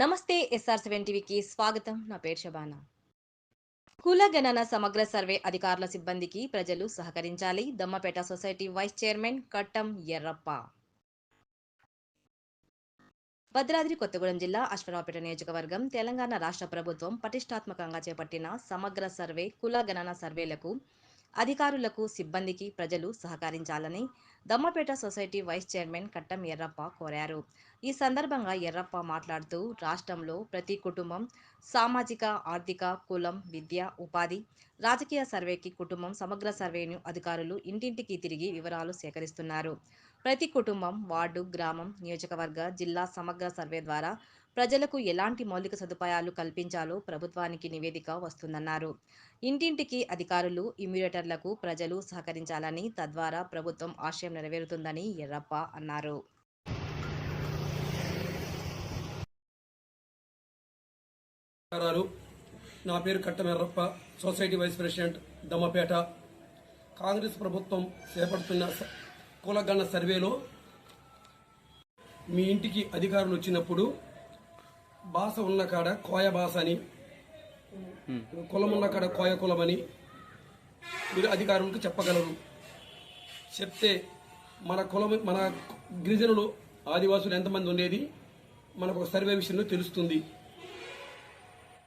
నమస్తే SR seven టీవీకి స్వాగతం. నా పేరు శబానా. కులగణన సమగ్ర సర్వే అధికారుల సిబ్బందికి ప్రజలు సహకరించాలి. దమ్మపేట సొసైటీ వైస్ చైర్మన్ కట్టం ఎర్రప్ప. భద్రాద్రి కొత్తగూడెం జిల్లా అశ్వరావుపేట నియోజకవర్గం తెలంగాణ రాష్ట్ర ప్రభుత్వం పటిష్టాత్మకంగా చేపట్టిన సమగ్ర సర్వే కుల గణన సర్వేలకు అధికారులకు సిబ్బందికి ప్రజలు సహకరించాలని దమ్మపేట సొసైటీ వైస్ చైర్మన్ కట్టం ఎర్రప్ప కోరారు. ఈ సందర్భంగా ఎర్రప్ప మాట్లాడుతూ రాష్ట్రంలో ప్రతి కుటుంబం సామాజిక ఆర్థిక కులం విద్య ఉపాధి రాజకీయ సర్వేకి కుటుంబం సమగ్ర సర్వేను అధికారులు ఇంటింటికి తిరిగి వివరాలు సేకరిస్తున్నారు. ప్రతి కుటుంబం వార్డు గ్రామం నియోజకవర్గ జిల్లా సమగ్ర సర్వే ద్వారా ప్రజలకు ఎలాంటి మౌలిక సదుపాయాలు కల్పించాలో ప్రభుత్వానికి నివేదిక వస్తుందన్నారు. ఇంటింటికి అధికారులు ఇమ్యూరేటర్లకు ప్రజలు సహకరించాలని తద్వారా ప్రభుత్వం ఆశయం నెరవేరుతుందని ఎర్రప్ప అన్నారు. నా పేరు Kattamerrappa society vice president Dammapeta. Congress ప్రభుత్వం చేపడుతున్న స- కులగణ సర్వేలో మీ ఇంటికి అధికారులు వచ్చినప్పుడు భాష ఉన్న కాడ కోయ భాష అని కులం ఉన్న కాడ కోయ కులం అని మీరు అధికారులకు చెప్పగలరు. చెప్తే మన కులం మన గిరిజనులు ఆదివాసులు ఎంతమంది ఉండేది? మనకు ఒక సర్వే విషయంలో తెలుస్తుంది.